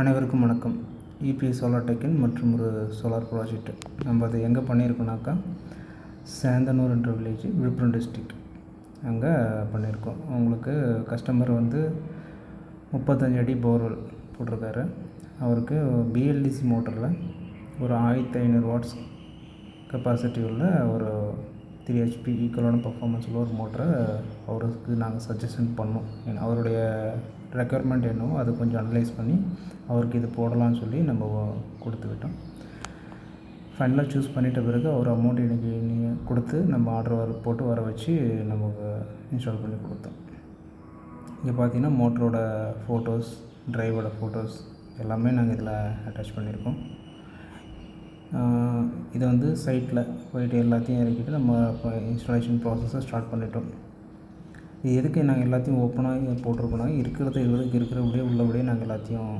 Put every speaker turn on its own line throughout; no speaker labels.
அனைவருக்கும் வணக்கம். EB solar டெக்கின் மற்றும் ஒரு சோலார் ப்ராஜெக்ட் நம்ம அதை எங்கே பண்ணியிருக்கோம்னாக்கா சேந்தனூர் என்ற வில்லேஜ் விழுப்புரம் டிஸ்ட்ரிக் அங்கே பண்ணியிருக்கோம். அவங்களுக்கு கஸ்டமர் வந்து முப்பத்தஞ்சு அடி போர்வெல் போட்டிருக்காரு. அவருக்கு பிஎல்டிசி மோட்டரில் ஒரு ஆயிரத்தி ஐநூறு வாட்ஸ் கெப்பாசிட்டி உள்ள ஒரு த்ரீ ஹெச்பி ஈக்குவலான பர்ஃபார்மன்ஸ் உள்ள ஒரு மோட்டரை அவருக்கு நாங்கள் சஜஷன் பண்ணோம். ஏன்னா அவருடைய ரெக்குயர்மெண்ட் என்னவோ அதை கொஞ்சம் அனலைஸ் பண்ணி அவருக்கு இது போடலாம்னு சொல்லி நம்ம கொடுத்து விட்டோம். ஃபைனலாக சூஸ் பண்ணிட்ட பிறகு அவர் அமௌண்ட் எனக்கு நீங்கள் கொடுத்து நம்ம ஆர்டர் வர போட்டு வர வச்சு நமக்கு இன்ஸ்டால் பண்ணி கொடுத்தோம். இங்கே பார்த்தீங்கன்னா மோட்டரோட ஃபோட்டோஸ் ட்ரைவோட ஃபோட்டோஸ் எல்லாமே நாங்கள் இதில் அட்டாச் பண்ணியிருக்கோம். இதை வந்து சைட்டில் போயிட்டு எல்லாத்தையும் இறக்கிட்டு நம்ம இப்போ இன்ஸ்டாலேஷன் ப்ராசஸை ஸ்டார்ட் பண்ணிட்டோம். இது எதுக்கு நாங்கள் எல்லாத்தையும் ஓப்பனாக போட்டிருக்கோம்னா இருக்கிறத இருக்கிறதுக்கு இருக்கிறபடியே உள்ளபடியே நாங்கள் எல்லாத்தையும்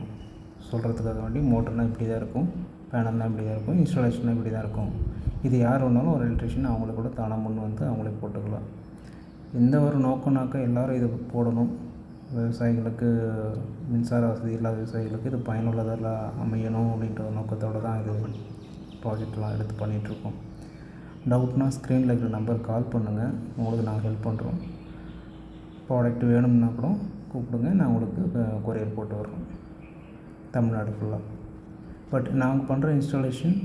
சொல்கிறதுக்காக வேண்டி மோட்டர்னால் இப்படி தான் இருக்கும் பேனல்னால் இப்படி தான் இருக்கும் இன்ஸ்டாலேஷன்லாம் இப்படி தான் இருக்கும். இது யார் வேணாலும் ஒரு எலக்ட்ரிஷியன் அவங்கள கூட தானம் முன் வந்து அவங்களே போட்டுக்கலாம். எந்த ஒரு நோக்கம்னாக்கா எல்லோரும் இது போடணும். விவசாயிகளுக்கு மின்சார வசதி இல்லாத விவசாயிகளுக்கு இது பயனுள்ளதாக அமையணும் அப்படின்ற ஒரு நோக்கத்தோடு தான் இது ப்ராஜெக்ட்லாம் எடுத்து பண்ணிகிட்ருக்கோம். டவுட்னா ஸ்க்ரீனில் இருக்கிற நம்பர் கால் பண்ணுங்கள் உங்களுக்கு நாங்கள் ஹெல்ப் பண்ணுறோம் ப்ராடக்ட் வேணும்னா கூட கூப்பிடுங்க. நான் உங்களுக்கு கொரியர் போட்டு வரோம் தமிழ்நாடு ஃபுல்லாக பட் நாங்கள் பண்ணுற இன்ஸ்டாலேஷன்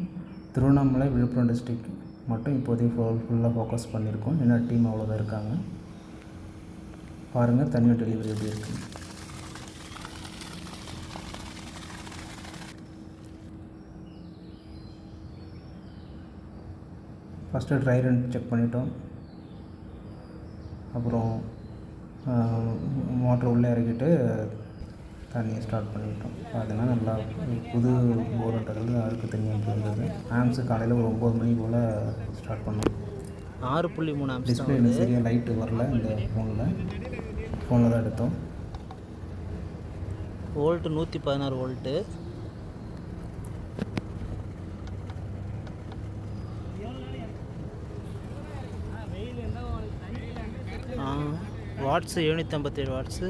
திருவண்ணாமலை விழுப்புரம் டிஸ்ட்ரிக் மட்டும் இப்போதைக்கு ஃபுல் ஃபுல்லாக ஃபோக்கஸ் பண்ணியிருக்கோம். ஏன்னா டீம் அவ்வளோதான் இருக்காங்க. பாருங்கள் தனியாக டெலிவரி எப்படி இருக்குது ஃபஸ்ட்டு ட்ரை ரன் செக் பண்ணிட்டோம். அப்புறம் மோட்ரு உள்ளே இறக்கிட்டு தண்ணியை ஸ்டார்ட் பண்ணிவிட்டோம் அதனால் நல்லா புது போர்ன்றது அழுக்கு தண்ணி அப்படி இருந்தது. ஆம்ஸு காலையில் ஒரு ஒம்பது மணி போல் ஸ்டார்ட் பண்ணோம்.
ஆறு புள்ளி மூணு
டிஸ்பிளேல சரியாக லைட்டு வரல இந்த ஃபோனில் ஃபோனில் தான் எடுத்தோம்.
வோல்ட்டு நூற்றி பதினாறு வோல்ட்டு ஆ வாட்ஸு எழுநூற்றம்பத்தேழு வாட்ஸு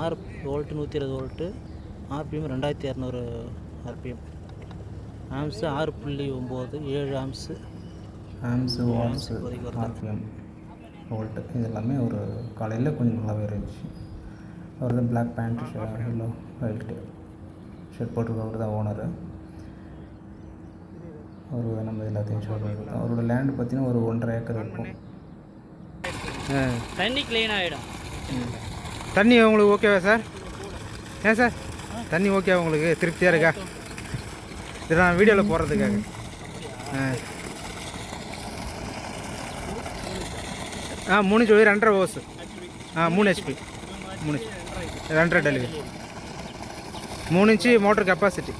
ஆறு வோல்ட்டு நூற்றி இருபது வோல்ட்டு ஆர்பிஎம் ரெண்டாயிரத்தி இரநூறு ஆர்பிஎம். ஆம்ஸு ஆறு புள்ளி ஒம்பது ஏழு amps
amps watts. RPM volt இது எல்லாமே ஒரு காலையில் கொஞ்சம் நல்லாவே இருந்துச்சு. அவர் தான் பிளாக் பேண்ட் இல்லை ஒயிட்டு ஷர்ட் போட்டிருக்க அவர் தான் ஓனரு அவர் நம்ம எல்லாத்தையும் ஷோ பண்ணி கொடுத்தோம். அவரோட லேண்டு பார்த்தீங்கன்னா ஒரு ஒன்றரை ஏக்கர் இருக்கும்.
தண்ணி க்ளீன் ஆகிடும்
தண்ணி உங்களுக்கு ஓகேவா சார் ஏன் சார் தண்ணி ஓகே உங்களுக்கு? திருப்தியாக இருக்கா? இது நான் வீடியோவில் போடுறதுக்காக. ஆ. மூணு சொல்லி ரெண்டரை ஓஸ். ஆ மூணு ஹெச்பி மூணு. ரெண்டரை டெலிவரி மூணு இன்ச்சு மோட்டர் கெப்பாசிட்டி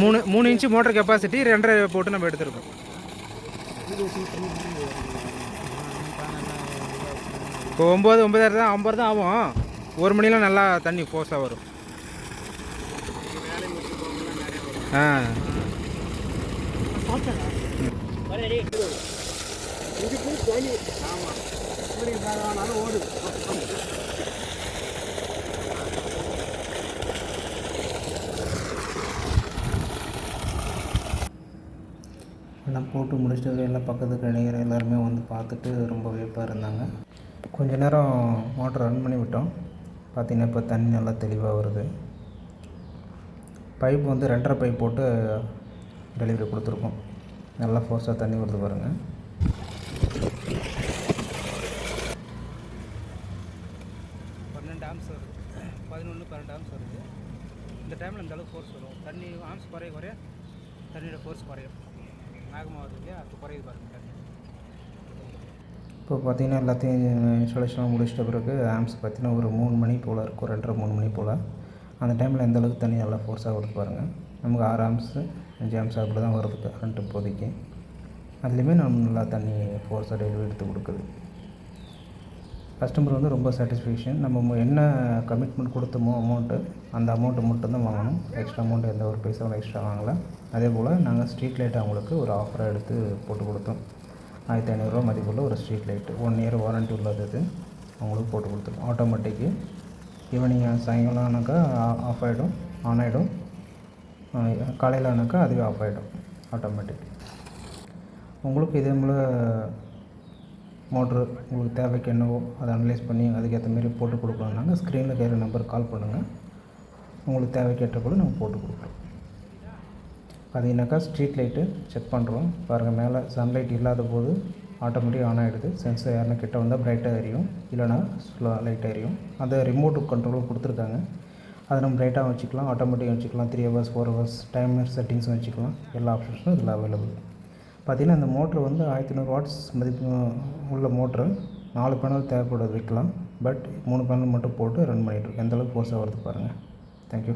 மூணு மூணு இன்ச்சு மோட்டர் கெப்பாசிட்டி ரெண்டரை போட்டு நம்ம எடுத்துருக்கோம். இப்போ ஒம்பது ஒம்பதாயிரம் தான் ஐம்பது தான் ஆகும். ஒரு மணிலாம் நல்லா தண்ணி ஃபோர்ஸாக வரும். ஆ.
எல்லாம் போட்டு முடிச்சிட்டு எல்லாம் பக்கத்து கணிகர் எல்லாருமே வந்து பார்த்துட்டு ரொம்ப வியப்பாக இருந்தாங்க. கொஞ்ச நேரம் மோட்டர் ரன் பண்ணி விட்டோம். பார்த்திங்கன்னா இப்போ தண்ணி நல்லா தெளிவாக வருது. பைப் வந்து ரெண்டரை பைப் போட்டு டெலிவரி கொடுத்துருக்கோம். நல்லா ஃபோர்ஸாக தண்ணி வருது பாருங்கள்
பன்னெண்டு ஆம்ஸ் வருது. பதினொன்று பன்னெண்டு ஆம்ஸ் வருது. இந்த டைமில் இந்த அளவுக்கு ஃபோர்ஸ் வரும். தண்ணி ஆம்ஸ் குறைய குறைய தண்ணியோட ஃபோர்ஸ் குறையும். வேகமாக வருது இல்லையா? அது குறையுது பாருங்கள்
இப்போ பார்த்தீங்கன்னா எல்லாத்தையும் இன்ஸ்டாலேஷனாக முடிச்சிட்ட பிறகு ஆம்ஸ் பார்த்தீங்கன்னா ஒரு மூணு மணி போல் இருக்கும் ரெண்டரை மூணு மணி போல். அந்த டைமில் எந்த அளவுக்கு தண்ணி நல்லா ஃபோர்ஸாக வருது பாருங்கள் நமக்கு ஆறு ஆம்ஸு அஞ்சு ஆம்ஸ் அப்படி தான் வருது கரண்ட்டு இப்போதைக்கு. அதுலேயுமே நம்ம நல்லா தண்ணி ஃபோர்ஸாக டெலிவரி எடுத்து கொடுக்குது. கஸ்டமர் வந்து ரொம்ப சாட்டிஸ்ஃபேக்ஷன் நம்ம என்ன கமிட்மெண்ட் கொடுத்தோமோ அமௌண்ட்டு அந்த அமௌண்ட்டு மட்டும்தான் வாங்கணும். எக்ஸ்ட்ரா அமௌண்ட் எந்த ஒரு பைசாவும் எக்ஸ்ட்ரா வாங்கலை. அதே போல் நாங்கள் ஸ்ட்ரீட் லைட் அவங்களுக்கு ஒரு ஆஃபராக எடுத்து போட்டு கொடுத்தோம். ஆயிரத்தி ஐநூறுரூவா மதிப்புள்ள ஒரு street light one year warranty உள்ளது இது. அவங்களுக்கு போட்டு கொடுத்துருவோம் ஆட்டோமேட்டிக்கு ஈவினிங் சாயங்காலம் ஆனாக்கா ஆஃப் ஆகிடும் ஆன் ஆகிடும் காலையில் ஆனாக்கா அதுவே ஆஃப் ஆகிடும் ஆட்டோமேட்டிக் உங்களுக்கு இதே போல் மோட்ரு உங்களுக்கு தேவைக்கு என்னவோ அதை அனலைஸ் பண்ணி அதுக்கேற்ற மாரி போட்டு கொடுக்கணுன்னாங்க ஸ்க்ரீனில் கேட்குற நம்பருக்கு கால் பண்ணுங்கள் உங்களுக்கு தேவைக்கேற்ற கூட நாங்கள் போட்டு கொடுக்குறோம் பார்த்தீங்கன்னாக்கா ஸ்ட்ரீட் லைட்டு செக் பண்ணுறோம் பாருங்கள் மேலே சன்லைட் இல்லாத போது ஆட்டோமேட்டிக் ஆன் ஆகிடுது சென்சர் யாருன்னா கிட்ட வந்தால் பிரைட்டாக எரியும். இல்லைனா ஸ்லோ லைட்டாக எரியும். அந்த ரிமோட் கண்ட்ரோலும் கொடுத்துருக்காங்க. அதை நம்ம பிரைட்டாக வச்சுக்கலாம். ஆட்டோமேட்டிக்காக வச்சுக்கலாம். Three hours four hours timer செட்டிங்ஸும் வச்சுக்கலாம். எல்லா ஆப்ஷன்ஸும் இதில் அவைலபிள் பார்த்திங்கன்னா இந்த மோட்ரு வந்து ஆயிரத்தி நூறு வாட்ஸ் மதிப்பு உள்ள மோட்ரு நாலு பேனல் தேவைப்படுறது வைக்கலாம். பட் மூணு பேனல் மட்டும் போட்டு ரன் பண்ணிகிட்ருக்கேன் எந்தளவுக்கு ஃபோர்ஸாக வருது பாருங்கள் தேங்க்யூ